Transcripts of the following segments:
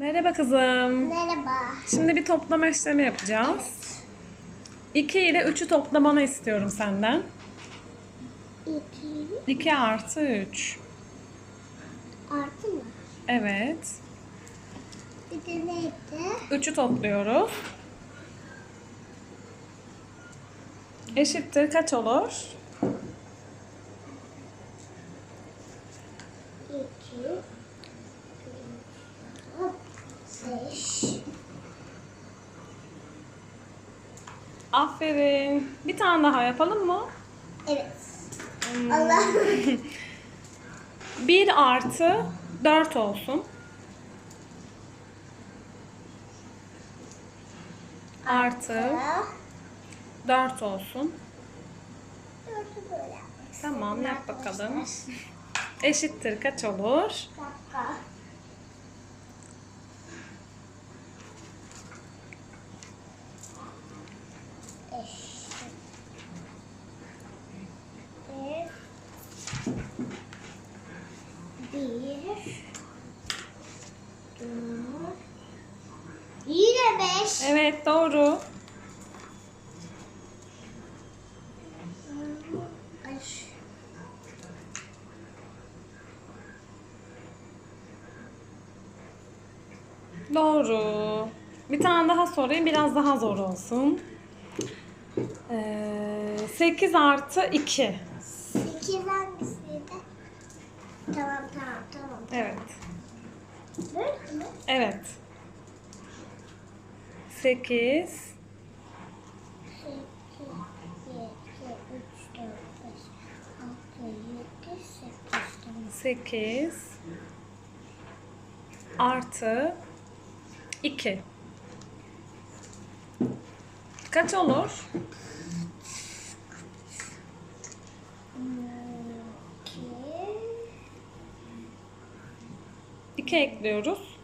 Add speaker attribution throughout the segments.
Speaker 1: Merhaba kızım.
Speaker 2: Merhaba.
Speaker 1: Şimdi bir toplama işlemi yapacağız. 2 ile 3'ü toplamanı istiyorum senden.
Speaker 2: 2.
Speaker 1: 2 artı 3.
Speaker 2: Artı mı?
Speaker 1: Evet.
Speaker 2: Bir de neydi?
Speaker 1: 3'ü topluyoruz. Eşittir kaç olur?
Speaker 2: 2.
Speaker 1: Aferin. Bir tane daha yapalım mı?
Speaker 2: Evet. Allah.
Speaker 1: 1 artı 4 olsun. Artı 4 olsun. Tamam yap bakalım. Eşittir kaç olur?
Speaker 2: Dakika. Bir. Dört. Yine beş.
Speaker 1: Evet doğru. Doğru. Bir tane daha sorayım biraz daha zor olsun. Ee, 8 artı 2.
Speaker 2: Sekiz hangisiydi? Tamam tamam tamam.
Speaker 1: Evet. Evet. 8
Speaker 2: Sekiz, yedi, üç, dört, beş, altı, yedi, sekiz. Tamam.
Speaker 1: 8 artı 2. Kaç olur? 2 ekliyoruz.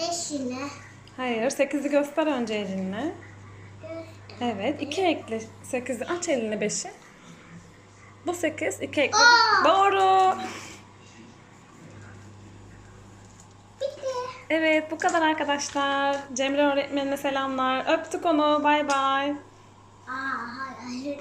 Speaker 2: beş yine.
Speaker 1: Hayır, 8'i göster önce elinle. Evet, 2 ekle 8'i. Aç elini 5'i. Bu 8, 2 ekle.
Speaker 2: Aa!
Speaker 1: Doğru.
Speaker 2: Bitti.
Speaker 1: Evet, bu kadar arkadaşlar. Cemre öğretmenine selamlar. Öptük onu. Bay bay.
Speaker 2: Aa, hayır, hayır.